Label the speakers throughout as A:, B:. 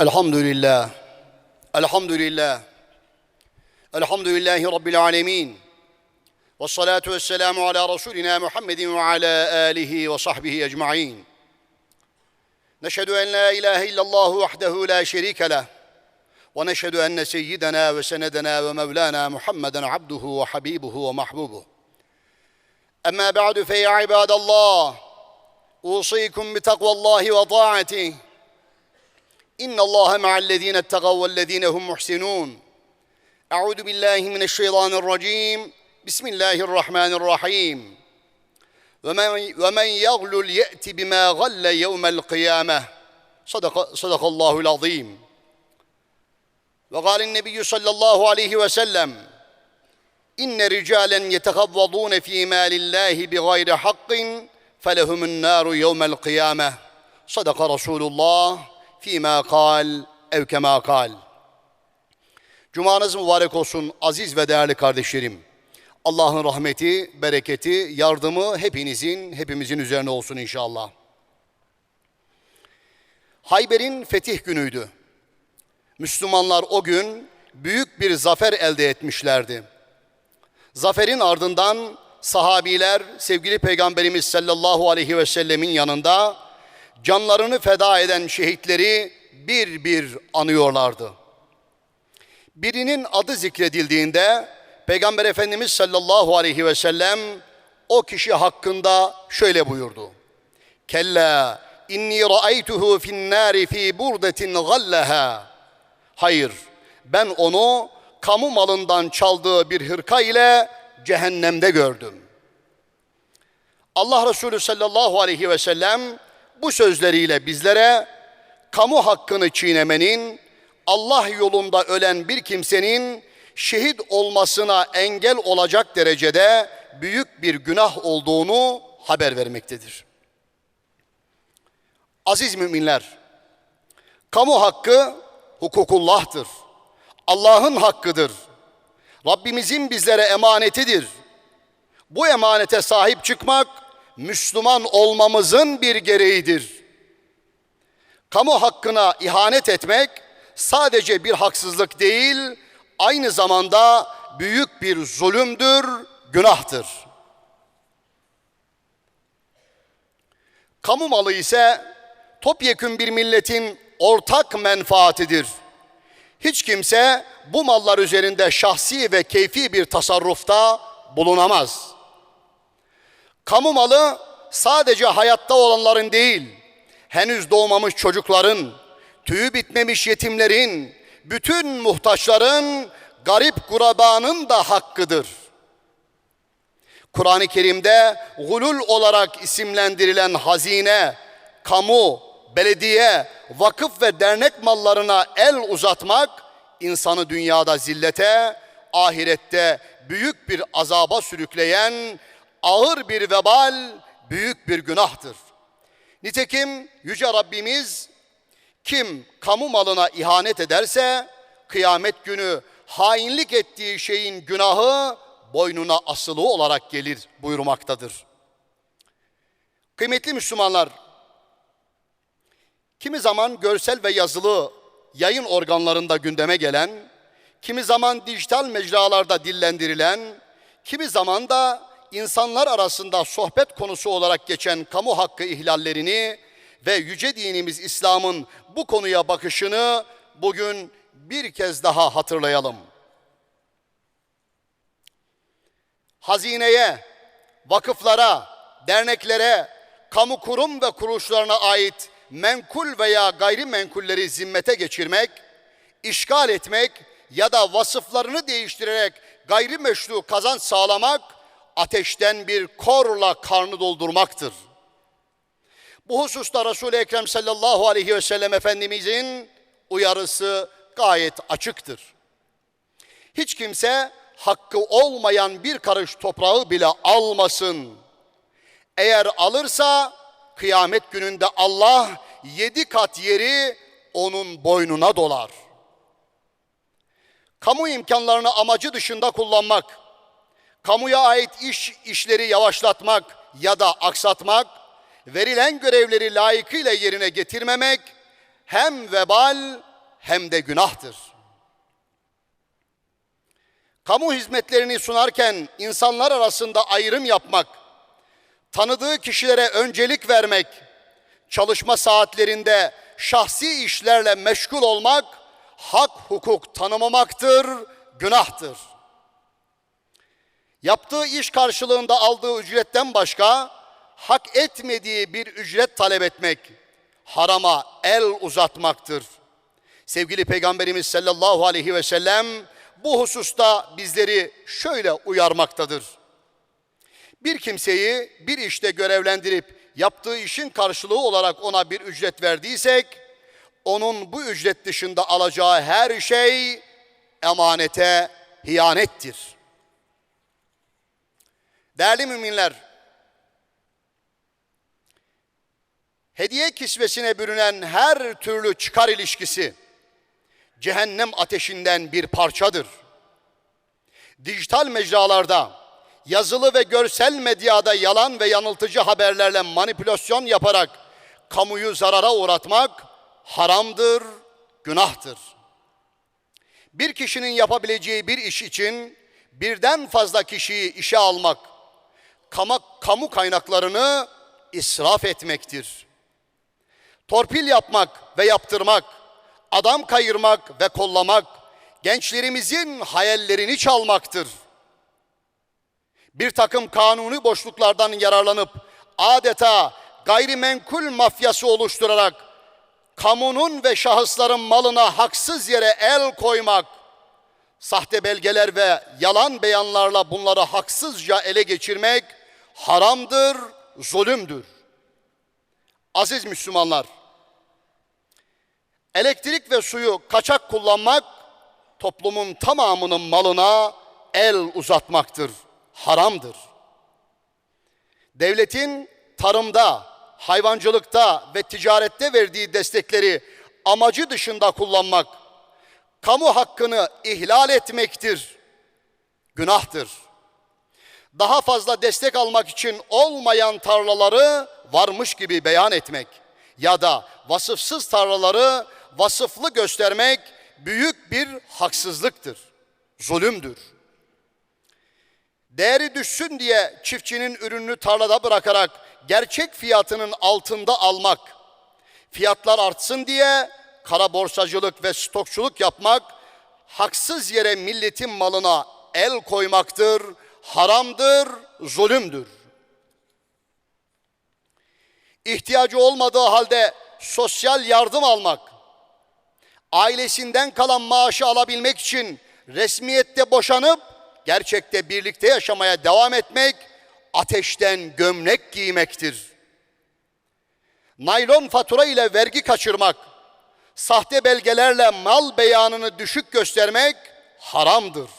A: الحمد لله. الحمد لله. الحمد لله رب العالمين. والصلاة والسلام على رسولنا محمد وعلى آله وصحبه أجمعين. نشهد أن لا إله إلا الله وحده لا شريك له. ونشهد أن سيدنا وسندنا ومولانا محمدا عبده وحبيبه ومحبوبه. أما بعد فيا عباد الله أوصيكم بتقوى الله وطاعته. إن الله مع الذين اتقوا والذين هم محسنون. أعوذ بالله من الشيطان الرجيم. بسم الله الرحمن الرحيم. ومن, ومن يغلل يأتي بما غل يوم القيامة. صدق, صدق الله العظيم. وقال النبي صلى الله عليه وسلم إن رجالا يتخبضون في مال الله بغير حق فلهم النار يوم القيامة. صدق رسول الله. fîmâ kal ev kemâ kal. Cumanız mübarek olsun aziz ve değerli kardeşlerim. Allah'ın rahmeti, bereketi, yardımı hepinizin, hepimizin üzerine olsun inşallah. Hayber'in fetih günüydü. Müslümanlar o gün büyük bir zafer elde etmişlerdi. Zaferin ardından sahabiler sevgili Peygamberimiz sallallahu aleyhi ve sellemin yanında canlarını feda eden şehitleri bir bir anıyorlardı. Birinin adı zikredildiğinde Peygamber Efendimiz sallallahu aleyhi ve sellem o kişi hakkında şöyle buyurdu. Kella inni ra'aytuhu fin nari fi burdetin gallaha. Hayır, ben onu kamu malından çaldığı bir hırka ile cehennemde gördüm. Allah Resulü sallallahu aleyhi ve sellem bu sözleriyle bizlere kamu hakkını çiğnemenin, Allah yolunda ölen bir kimsenin şehit olmasına engel olacak derecede büyük bir günah olduğunu haber vermektedir. Aziz müminler, kamu hakkı hukukullah'tır. Allah'ın hakkıdır. Rabbimizin bizlere emanetidir. Bu emanete sahip çıkmak Müslüman olmamızın bir gereğidir. Kamu hakkına ihanet etmek sadece bir haksızlık değil, aynı zamanda büyük bir zulümdür, günahtır. Kamu malı ise topyekün bir milletin ortak menfaatidir. Hiç kimse bu mallar üzerinde şahsi ve keyfi bir tasarrufta bulunamaz. Kamu malı sadece hayatta olanların değil, henüz doğmamış çocukların, tüyü bitmemiş yetimlerin, bütün muhtaçların, garip kurabanın da hakkıdır. Kur'an-ı Kerim'de gulul olarak isimlendirilen hazine, kamu, belediye, vakıf ve dernek mallarına el uzatmak insanı dünyada zillete, ahirette büyük bir azaba sürükleyen ağır bir vebal, büyük bir günahtır. Nitekim Yüce Rabbimiz kim kamu malına ihanet ederse kıyamet günü hainlik ettiği şeyin günahı boynuna asılı olarak gelir buyurmaktadır. Kıymetli Müslümanlar, kimi zaman görsel ve yazılı yayın organlarında gündeme gelen, kimi zaman dijital mecralarda dillendirilen, kimi zaman da insanlar arasında sohbet konusu olarak geçen kamu hakkı ihlallerini ve yüce dinimiz İslam'ın bu konuya bakışını bugün bir kez daha hatırlayalım. Hazineye, vakıflara, derneklere, kamu kurum ve kuruluşlarına ait menkul veya gayrimenkulleri zimmete geçirmek, işgal etmek ya da vasıflarını değiştirerek gayrimeşru kazanç sağlamak ateşten bir korla karnı doldurmaktır. Bu hususta Resul-i Ekrem sallallahu aleyhi ve sellem Efendimizin uyarısı gayet açıktır. Hiç kimse hakkı olmayan bir karış toprağı bile almasın. Eğer alırsa kıyamet gününde Allah yedi kat yeri onun boynuna dolar. Kamu imkanlarını amacı dışında kullanmak, kamuya ait iş işleri yavaşlatmak ya da aksatmak, verilen görevleri layıkıyla yerine getirmemek hem vebal hem de günahtır. Kamu hizmetlerini sunarken insanlar arasında ayrım yapmak, tanıdığı kişilere öncelik vermek, çalışma saatlerinde şahsi işlerle meşgul olmak, hak hukuk tanımamaktır, günahtır. Yaptığı iş karşılığında aldığı ücretten başka hak etmediği bir ücret talep etmek harama el uzatmaktır. Sevgili Peygamberimiz sallallahu aleyhi ve sellem bu hususta bizleri şöyle uyarmaktadır. Bir kimseyi bir işte görevlendirip yaptığı işin karşılığı olarak ona bir ücret verdiysek, onun bu ücret dışında alacağı her şey emanete hiyanettir. Değerli müminler, hediye kisvesine bürünen her türlü çıkar ilişkisi cehennem ateşinden bir parçadır. Dijital mecralarda, yazılı ve görsel medyada yalan ve yanıltıcı haberlerle manipülasyon yaparak kamuyu zarara uğratmak haramdır, günahtır. Bir kişinin yapabileceği bir iş için birden fazla kişiyi işe almak, kamu, kamu kaynaklarını israf etmektir. Torpil yapmak ve yaptırmak, adam kayırmak ve kollamak, gençlerimizin hayallerini çalmaktır. Bir takım kanuni boşluklardan yararlanıp adeta gayrimenkul mafyası oluşturarak kamunun ve şahısların malına haksız yere el koymak, sahte belgeler ve yalan beyanlarla bunları haksızca ele geçirmek haramdır, zulümdür. Aziz Müslümanlar, elektrik ve suyu kaçak kullanmak toplumun tamamının malına el uzatmaktır, haramdır. Devletin tarımda, hayvancılıkta ve ticarette verdiği destekleri amacı dışında kullanmak, kamu hakkını ihlal etmektir, günahtır. Daha fazla destek almak için olmayan tarlaları varmış gibi beyan etmek ya da vasıfsız tarlaları vasıflı göstermek büyük bir haksızlıktır, zulümdür. Değeri düşsün diye çiftçinin ürününü tarlada bırakarak gerçek fiyatının altında almak, fiyatlar artsın diye kara borsacılık ve stokçuluk yapmak, haksız yere milletin malına el koymaktır, haramdır, zulümdür. İhtiyacı olmadığı halde sosyal yardım almak, ailesinden kalan maaşı alabilmek için resmiyette boşanıp gerçekte birlikte yaşamaya devam etmek ateşten gömlek giymektir. Naylon fatura ile vergi kaçırmak, sahte belgelerle mal beyanını düşük göstermek haramdır.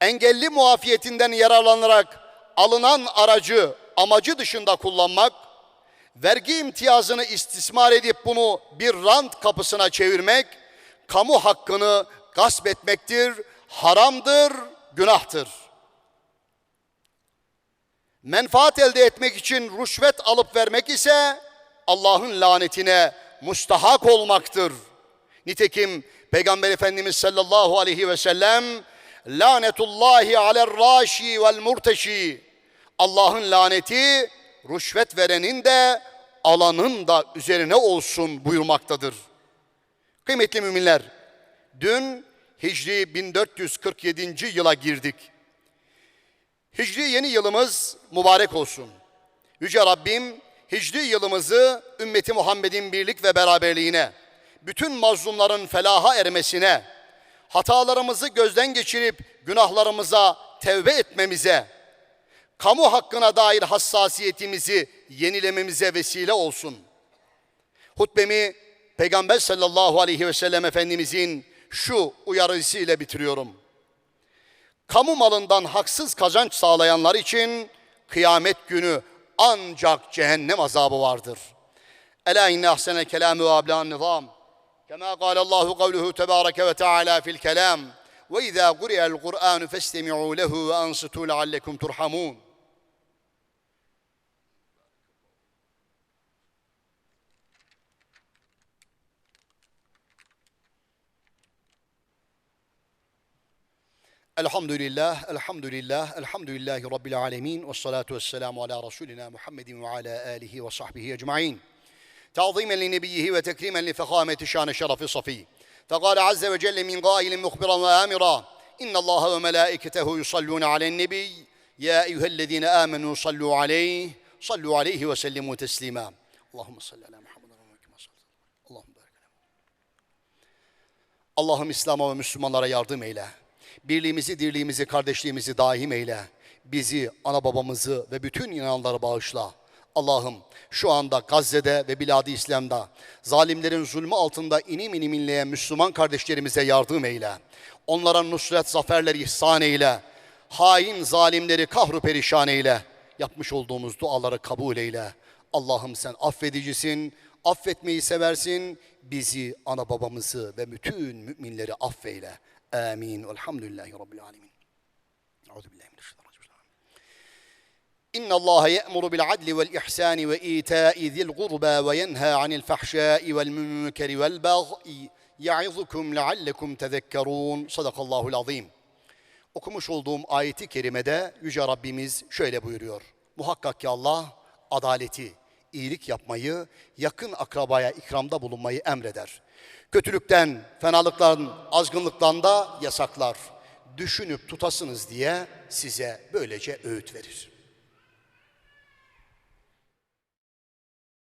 A: Engelli muafiyetinden yararlanarak alınan aracı amacı dışında kullanmak, vergi imtiyazını istismar edip bunu bir rant kapısına çevirmek, kamu hakkını gasp etmektir, haramdır, günahtır. Menfaat elde etmek için rüşvet alıp vermek ise Allah'ın lanetine mustahak olmaktır. Nitekim Peygamber Efendimiz sallallahu aleyhi ve sellem lanetullahi aler raşi vel murteşi Allah'ın laneti rüşvet verenin de alanın da üzerine olsun buyurmaktadır. Kıymetli müminler, dün Hicri 1447. yıla girdik. Hicri yeni yılımız mübarek olsun. Yüce Rabbim Hicri yılımızı ümmeti Muhammed'in birlik ve beraberliğine, bütün mazlumların felaha ermesine, hatalarımızı gözden geçirip günahlarımıza tevbe etmemize, kamu hakkına dair hassasiyetimizi yenilememize vesile olsun. Hutbemi Peygamber sallallahu aleyhi ve sellem Efendimizin şu uyarısıyla bitiriyorum. Kamu malından haksız kazanç sağlayanlar için kıyamet günü ancak cehennem azabı vardır. Ela inne ahsene kelâmü ve ablan nizam. كما قال الله قوله تبارك وتعالى في الكلام وإذا قرئ القرآن فاستمعوا له وأنصتوا لعلكم ترحمون. الحمد لله الحمد لله الحمد لله رب العالمين والصلاة والسلام على رسولنا محمد وعلى آله وصحبه أجمعين. تعظيما لنبيه وتكريما لفخامة شان الشرف الصفي فقال عز وجل من قائل مخبرا وآمرا إن الله وملائكته يصلون على النبي يا أيها الذين آمنوا صلوا عليه صلوا عليه وسلموا تسليما اللهم صل على محمد وعلى آله وصحبه اللهم بارك على Allah'ım İslam'a ve Müslümanlara yardım eyle. Birliğimizi, dirliğimizi, kardeşliğimizi daim eyle. Bizi, ana babamızı ve bütün inananları bağışla. Allah'ım şu anda Gazze'de ve Bilad-ı İslam'da zalimlerin zulmü altında inim inim inleyen Müslüman kardeşlerimize yardım eyle. Onlara nusret zaferleri ihsan eyle. Hain zalimleri kahru perişan eyle. Yapmış olduğumuz duaları kabul eyle. Allah'ım sen affedicisin, affetmeyi seversin. Bizi, ana babamızı ve bütün müminleri affeyle. Amin. Elhamdülillahi Rabbil alemin. Euzubillahimineşşeytanirracim. إن الله يأمر بالعدل والإحسان وإيتاء ذي القربى وينهى عن الفحشاء والمنكر والبغي يعظكم لعلكم تذكرون صدق الله العظيم Okumuş olduğum ayeti kerimede Yüce Rabbimiz şöyle buyuruyor. Muhakkak ki Allah adaleti, iyilik yapmayı, yakın akrabaya ikramda bulunmayı emreder. Kötülükten, fenalıktan, azgınlıktan da yasaklar. Düşünüp tutasınız diye size böylece öğüt verir.